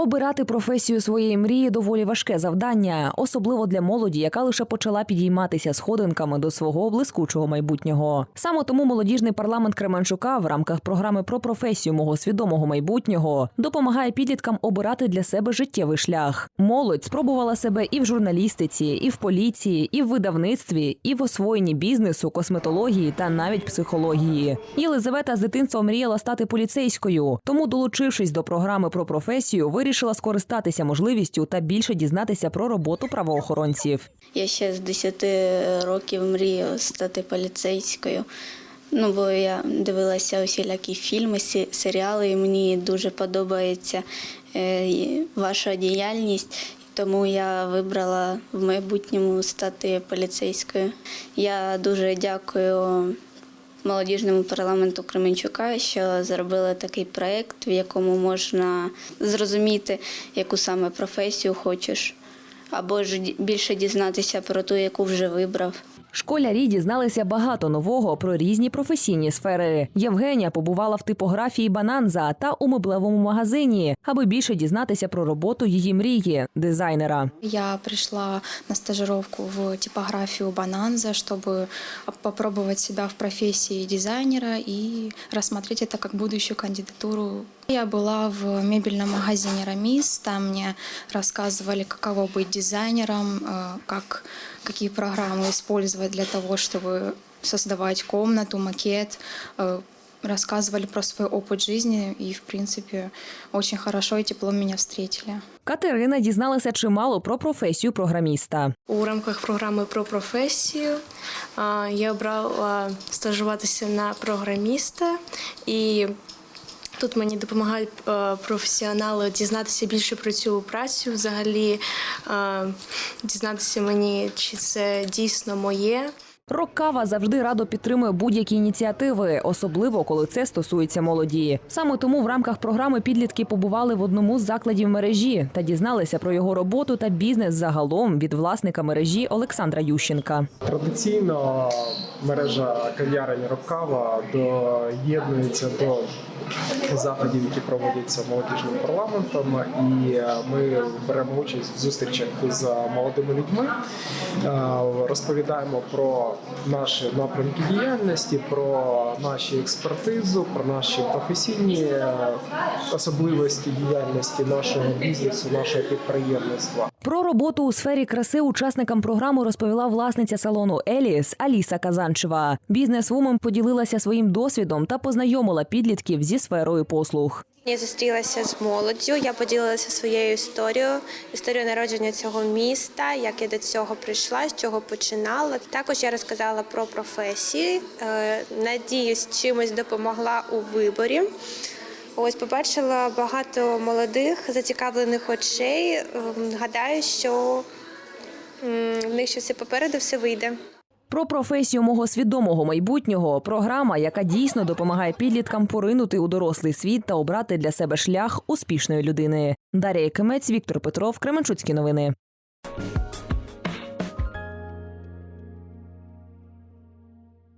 Обирати професію своєї мрії доволі важке завдання, особливо для молоді, яка лише почала підійматися сходинками до свого блискучого майбутнього. Саме тому молодіжний парламент Кременчука в рамках програми про професію мого свідомого майбутнього допомагає підліткам обирати для себе життєвий шлях. Молодь спробувала себе і в журналістиці, і в поліції, і в видавництві, і в освоєнні бізнесу, косметології та навіть психології. Єлизавета з дитинства мріяла стати поліцейською, тому, долучившись до програми про професію, вирішила скористатися можливістю та більше дізнатися про роботу правоохоронців. Я ще з 10 років мрію стати поліцейською. Ну, бо я дивилася усілякі фільми, серіали, і мені дуже подобається е, ваша діяльність. Тому я вибрала в майбутньому стати поліцейською. Я дуже дякую молодіжному парламенту Кременчука, що зробили такий проєкт, в якому можна зрозуміти, яку саме професію хочеш, або ж більше дізнатися про ту, яку вже вибрав. Школярі дізналися багато нового про різні професійні сфери. Євгенія побувала в типографії Бананза та у меблевому магазині, аби більше дізнатися про роботу її мрії дизайнера. Я пришла на стажировку в типографию Бананза, чтобы попробовать себя в профессии дизайнера и рассмотреть это как будущую кандидатуру. Я была в мебельном магазине «Рамис», там мне рассказывали, каково быть дизайнером, э, как, какие программы использовать для того, чтобы создавать комнату, макет, э, рассказывали про свой опыт жизни, и, в принципе, очень хорошо и тепло меня встретили. Катерина дізналася чимало про професію програміста. У рамках програми про професію а, я обрала стажуватися на програміста, і тут мені допомагають е, професіонали дізнатися більше про цю працю, взагалі е, дізнатися мені, чи це дійсно моє. Роккава завжди радо підтримує будь-які ініціативи, особливо коли це стосується молоді. Саме тому в рамках програми підлітки побували в одному з закладів мережі та дізналися про його роботу та бізнес загалом від власника мережі Олександра Ющенка. Традиційно мережа кав'ярень Рокава доєднується до заходів, які проводяться молодіжним парламентом, і е, ми беремо участь в зустрічах з молодими людьми, е, розповідаємо про наші напрямки діяльності, про наші експертизу, про наші професійні е, особливості діяльності нашого бізнесу, нашого підприємництва. Про роботу у сфері краси учасникам програми розповіла власниця салону Еліс Аліса Казанчева. Бізнес-вумен поділилася своїм досвідом та познайомила підлітків зі сферою послуг. Я зустрілася з молоддю. Я поділилася своєю історією, історією народження цього міста, як я до цього прийшла, з чого починала. Також я розказала про професії. Е, Надіюсь, чимось допомогла у виборі. Ось побачила багато молодих зацікавлених очей. Ем, Гадаю, що в них і попереду все вийде. Про професію мого свідомого майбутнього програма, яка дійсно допомагає підліткам поринути у дорослий світ та обрати для себе шлях успішної людини. Дар'я Якимець, Віктор Петров, Кременчуцькі новини.